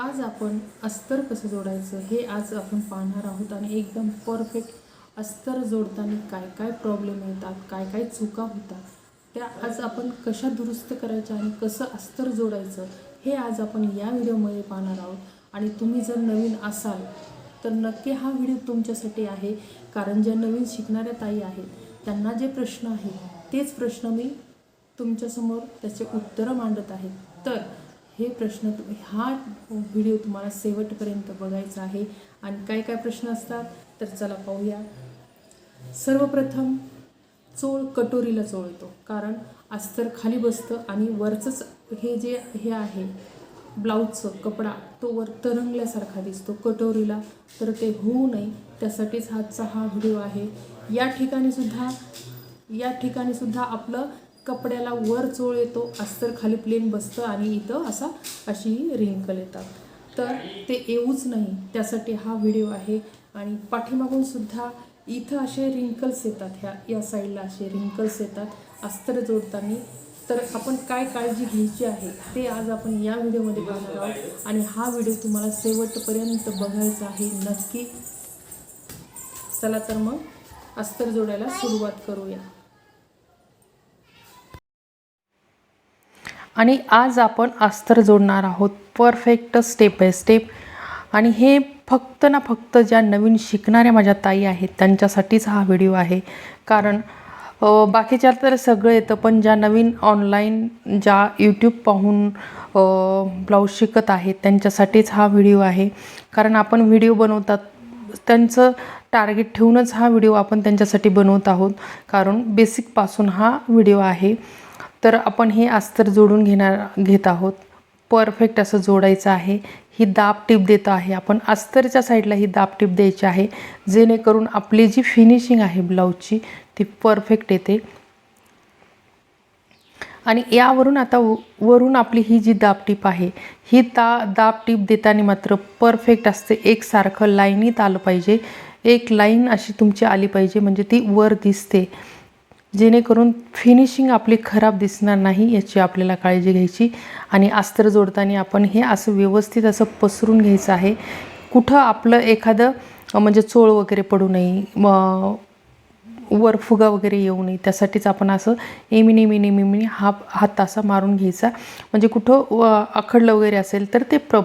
आज आपण अस्तर कसं जोडायचं हे आज आपण पाहणार आहोत आणि एकदम परफेक्ट अस्तर जोडताना काय काय प्रॉब्लेम येतात काय काय चुका होतात त्या आज आपण कशा दुरुस्त करायच्या आणि कसं अस्तर जोडायचं हे आज आपण या व्हिडिओमध्ये पाहणार आहोत. आणि तुम्ही जर नवीन असाल तर नक्की हा व्हिडिओ तुमच्यासाठी आहे. कारण ज्या नवीन शिकणाऱ्या ताई आहेत त्यांना जे प्रश्न आहेत तेच प्रश्न मी तुमच्यासमोर त्याचे उत्तरं मांडत आहे. तर हे प्रश्न तु- हा व्हिडिओ तुम्हाला शेवटपर्यंत बघायचा आहे. आणि काय काय प्रश्न असतात? तर चला पाहूया. सर्वप्रथम चोळ कटोरीला चोळतो. कारण अस्तर खाली बसतं आणि वरचंच हे जे हे आहे ब्लाऊजचं कपडा तो वर तरंगल्यासारखा दिसतो कटोरीला. तर ते होऊ नये त्यासाठीच हातचा हा व्हिडिओ आहे. या ठिकाणी सुद्धा या ठिकाणी सुद्धा आपलं कपड्याला वर चोळ येतो अस्तर खाली प्लेन बसतं आणि इथं असा अशी रिंकल येतात. तर ते येऊच नाही. त्यासाठी हा व्हिडिओ आहे. आणि पाठीमागून सुद्धा इथं असे रिंकल्स येतात. ह्या या साईडला असे रिंकल्स येतात. अस्तर जोडताना. तर आपण काय काळजी घ्यायची आहे ते आज आपण या व्हिडिओमध्ये पाहणार आहोत. आणि हा व्हिडिओ तुम्हाला शेवटपर्यंत बघायचा आहे नक्की. चला तर मग अस्तर जोडायला सुरुवात करूया. आणि आज आपण अस्तर जोडणार आहोत. परफेक्ट स्टेप बाय स्टेप आणि हे फक्त ना फक्त ज्या नवीन शिकणाऱ्या माझ्या ताई आहेत त्यांच्यासाठीच हा व्हिडिओ आहे. कारण बाकीच्या तर सगळं येतं पण ज्या नवीन ऑनलाईन ज्या यूट्यूब पाहून ब्लाऊज शिकत आहेत त्यांच्यासाठीच हा व्हिडिओ आहे. कारण आपण व्हिडिओ बनवतात त्यांचं टार्गेट ठेवूनच हा व्हिडिओ आपण त्यांच्यासाठी बनवत आहोत. कारण बेसिकपासून हा व्हिडिओ आहे. तर आपण हे अस्तर जोडून घेणार घेत आहोत. परफेक्ट असं जोडायचं आहे. ही दाब टीप देत आहे. आपण अस्तरच्या साईडला ही दाब टीप द्यायची आहे. जेणेकरून आपली जी फिनिशिंग आहे ब्लाऊजची ती परफेक्ट येते. आणि यावरून आता वरून आपली ही जी दाब टीप आहे ही ता दाब टीप देताना मात्र परफेक्ट असते. एकसारखं लाईनीत आलं पाहिजे. एक लाईन अशी तुमची आली पाहिजे. म्हणजे ती वर दिसते. जेणेकरून फिनिशिंग आपली खराब दिसणार नाही याची आपल्याला काळजी घ्यायची. आणि अस्तर जोडताना आपण हे असं व्यवस्थित असं पसरून घ्यायचं आहे. कुठं आपलं एखादं म्हणजे चोळ वगैरे पडू नये म वर फुगा वगैरे येऊ नये त्यासाठीच आपण असं नेमी नेमी नेमी हा हात असा मारून घ्यायचा. म्हणजे कुठं व आखडलं वगैरे असेल तर ते प्र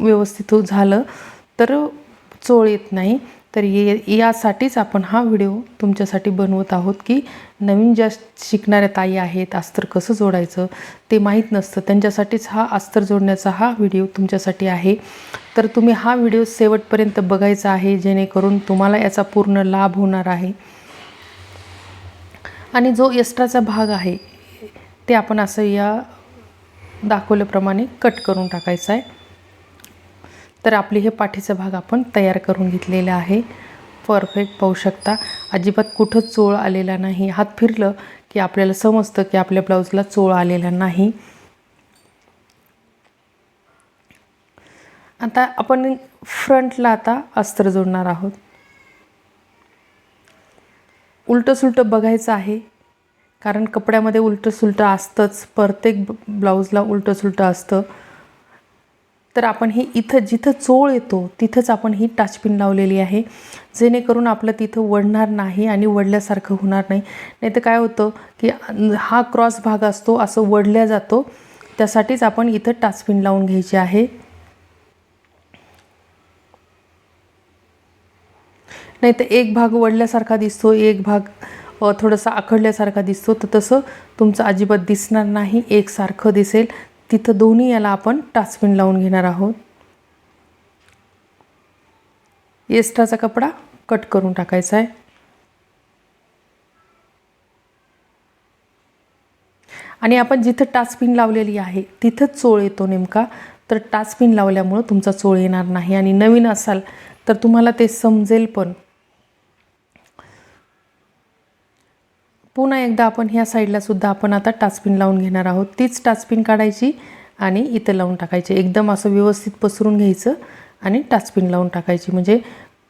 व्यवस्थित झालं तर चोळ येत नाही. तर ये यासाठीच आपण हा व्हिडिओ तुमच्यासाठी बनवत आहोत की नवीन ज्या शिकणाऱ्या ताई आहेत अस्तर कसं जोडायचं ते माहीत नसतं. त्यांच्यासाठीच हा अस्तर जोडण्याचा हा व्हिडिओ तुमच्यासाठी आहे. तर तुम्ही हा व्हिडिओ शेवटपर्यंत बघायचा आहे जेणेकरून तुम्हाला याचा पूर्ण लाभ होणार आहे. आणि जो एक्स्ट्राचा भाग आहे ते आपण असं या दाखवल्याप्रमाणे कट करून टाकायचा आहे. तर आपली हे पाठीचा भाग आपण तयार करून घेतलेला आहे. परफेक्ट पाहू शकता. अजिबात कुठं चोळ आलेला नाही. हात फिरलं की आपल्याला समजतं की आपल्या ब्लाऊजला चोळ आलेला नाही. आता आपण फ्रंटला आता अस्त्र जोडणार आहोत. उलटं सुलटं बघायचं आहे. कारण कपड्यामध्ये उलटं सुलटं असतंच. प्रत्येक ब्लाऊजला उलटं सुलटं असतं. तर आपण हे इथं जिथं चोळ येतो तिथंच आपण ही टाचपिन लावलेली आहे. जेणेकरून आपलं तिथं वडणार नाही आणि वडल्यासारखं होणार नाही. नाही तर काय होतं की हा क्रॉस भाग असतो असं वडल्या जातो. त्यासाठीच आपण इथं टाचपिन लावून घ्यायची आहे. नाही तर एक भाग वडल्यासारखा दिसतो एक भाग थोडासा आखडल्यासारखा दिसतो. तर तसं तुमचं अजिबात दिसणार नाही एकसारखं दिसेल. तिथं दोन्ही याला आपण टाचपिन लावून घेणार आहोत. एस्ट्राचा कपडा कट करून टाकायचा आहे. आणि आपण जिथं टाचपिन लावलेली आहे तिथंच चोळ येतो नेमका. तर टाचपिन लावल्यामुळं तुमचा चोळ येणार नाही. आणि नवीन असाल तर तुम्हाला ते समजेल पण. पुन्हा एकदा आपण ह्या साईडला सुद्धा आपण आता टाचपिन लावून घेणार आहोत. तीच टाचपिन काढायची आणि इथं लावून टाकायची. एकदम असं व्यवस्थित पसरून घ्यायचं आणि टाचपिन लावून टाकायची. म्हणजे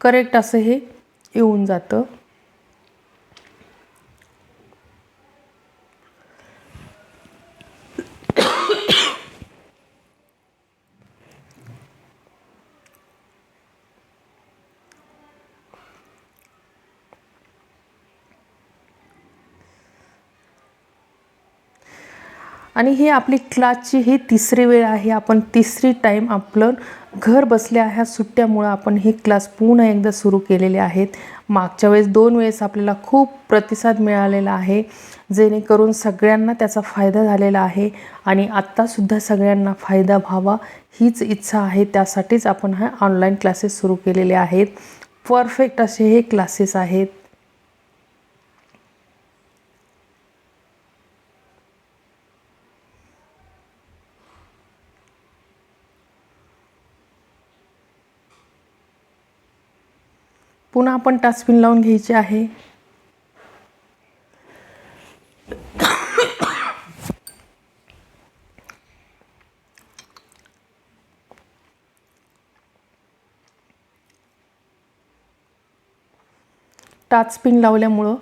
करेक्ट असं हे येऊन जातं. आणि ही आपली क्लासची ही तिसरी वेळ आहे. आपण तिसरी टाईम आपलं घर बसल्या ह्या सुट्ट्यामुळं आपण हे क्लास पुन्हा एकदा सुरू केलेले आहेत. मागच्या वेळेस दोन वेळेस आपल्याला खूप प्रतिसाद मिळालेला आहे. जेणेकरून सगळ्यांना त्याचा फायदा झालेला आहे आणि आत्तासुद्धा सगळ्यांना फायदा व्हावा हीच इच्छा आहे. त्यासाठीच आपण हा ऑनलाईन क्लासेस सुरू केलेले आहेत. परफेक्ट असे हे क्लासेस आहेत. पुन्हा आपण टाचपिन लावून घ्यायचे आहे. टाचपिन लावल्यामुळं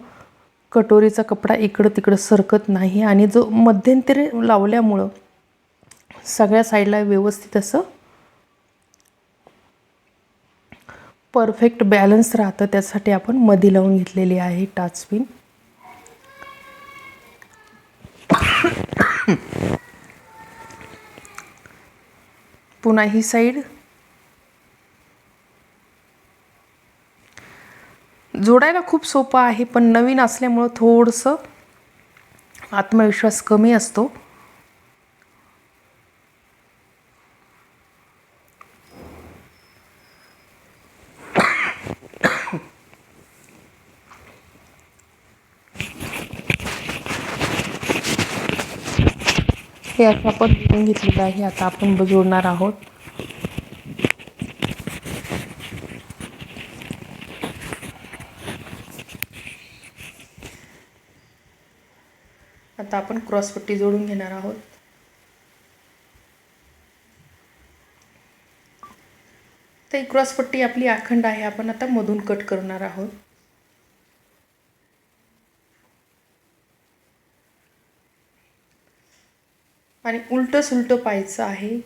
कटोरीचा कपडा इकडं तिकडं सरकत नाही आणि जो मध्यंतरी लावल्यामुळं सगळ्या साईडला व्यवस्थित असं परफेक्ट बॅलन्स राहतं त्यासाठी आपण मध्ये लावून घेतलेली आहे टाचपिन पुन्हा ही साईड. जोडायला खूप सोपं आहे पण नवीन असल्यामुळं थोडंसं आत्मविश्वास कमी असतो. हे आता आपण जोडून घेतलेलं आहे. आता आपण जोडणार आहोत. आता आपण क्रॉसपट्टी जोडून घेणार आहोत. तर ही क्रॉसपट्टी आपली अखंड आहे. आपण आता मधून कट करणार आहोत. आणि उलटं सुलटं पाहायचं आहे.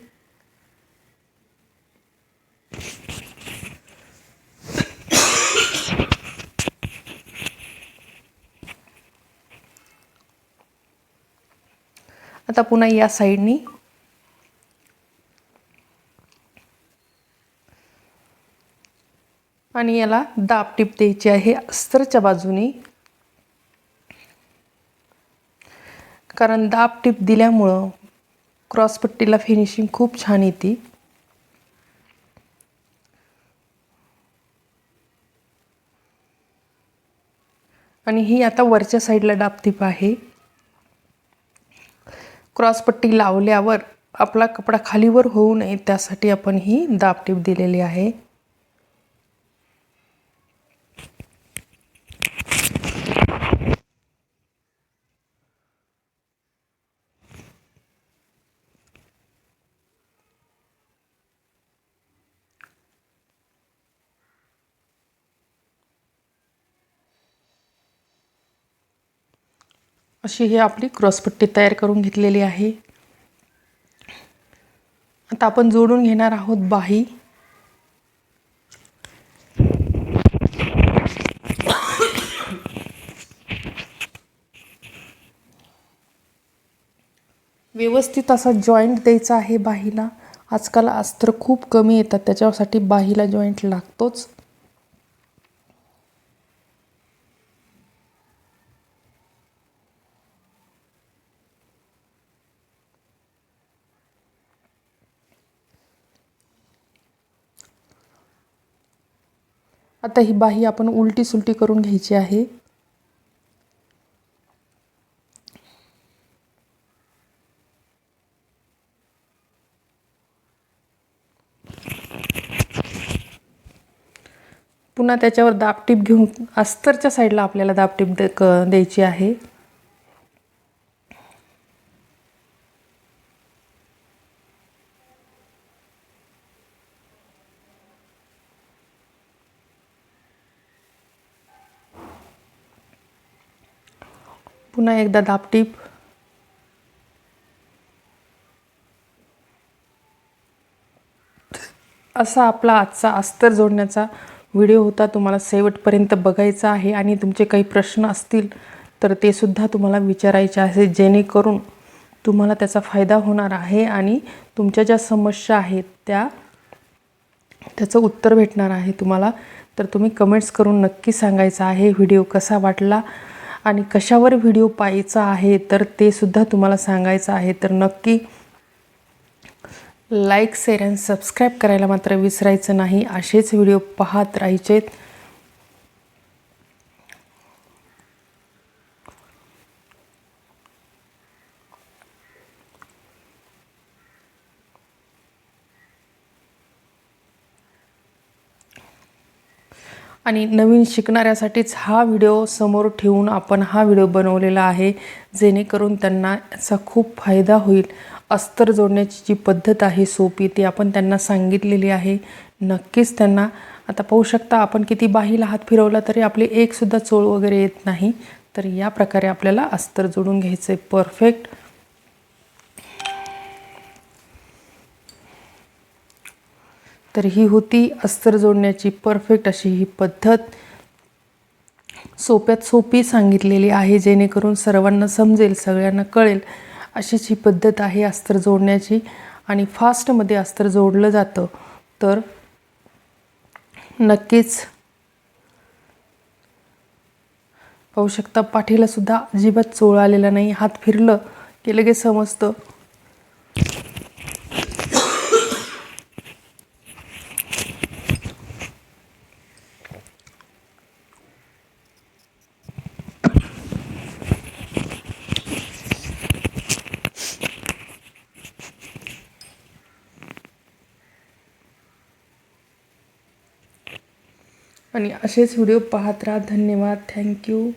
आता पुन्हा या साईडनी. आणि याला दाब टिप द्यायची आहे अस्तरच्या बाजूने. कारण दाब टिप दिल्यामुळं क्रॉसपट्टीला फिनिशिंग खूप छान येते आणि ही आता वरच्या साईडला डाबटीप आहे. क्रॉसपट्टी लावल्यावर आपला कपडा खालीवर होऊ नये त्यासाठी आपण ही दाबटीप दिलेली आहे. अशी ही आपली क्रॉसपट्टी तयार करून घेतलेली आहे. आता आपण जोडून घेणार आहोत बाही. व्यवस्थित असा जॉईंट द्यायचा आहे बाहीला. आजकाल अस्त्र खूप कमी येतात त्याच्यासाठी बाहीला जॉईंट लागतोच. आता ही बाही आपण उलटी सुलटी करून घ्यायची आहे. पुन्हा त्याच्यावर दाबटीप घेऊन अस्तरच्या साईडला आपल्याला दाबटीप द्यायची आहे. पुन्हा एकदा दाबटीप असा आपला आजचा अस्तर जोडण्याचा व्हिडिओ होता. तुम्हाला शेवटपर्यंत बघायचा आहे आणि तुमचे काही प्रश्न असतील तर ते सुद्धा तुम्हाला विचारायचे आहे. जेणेकरून तुम्हाला त्याचा फायदा होणार आहे आणि तुमच्या ज्या समस्या आहेत त्या त्याचं उत्तर भेटणार आहे तुम्हाला. तर तुम्ही कमेंट्स करून नक्की सांगायचं आहे. व्हिडिओ कसा वाटला? आणि कशावर व्हिडिओ पाहायचा आहे तर ते सुद्धा तुम्हाला सांगायचं आहे. तर नक्की लाईक शेअर अँड सबस्क्राईब करायला मात्र विसरायचं नाही. असेच व्हिडिओ पाहत राहायचेत. आणि नवीन शिकणाऱ्यासाठीच हा व्हिडिओ समोर ठेवून आपण हा व्हिडिओ बनवलेला आहे जेणेकरून त्यांना याचा खूप फायदा होईल. अस्तर जोडण्याची जी पद्धत आहे सोपी ती आपण त्यांना सांगितलेली आहे. नक्कीच त्यांना आता पाहू शकता आपण किती बाहीला हात फिरवला तरी आपली एकसुद्धा चोळ वगैरे येत नाही. तर या प्रकारे आपल्याला अस्तर जोडून घ्यायचं आहे परफेक्ट तर ही होती अस्तर जोडण्याची परफेक्ट अशी ही पद्धत. सोप्यात सोपी सांगितलेली आहे जेणेकरून सर्वांना समजेल सगळ्यांना कळेल अशीच ही पद्धत आहे अस्तर जोडण्याची. आणि फास्टमध्ये अस्तर जोडलं जातं तर नक्कीच पाहू शकता पाठीला सुद्धा अजिबात चोळ आलेला नाही. हात फिरलं की लगेच समजतं आणि असेच व्हिडिओ पाहत राहा. धन्यवाद. थँक्यू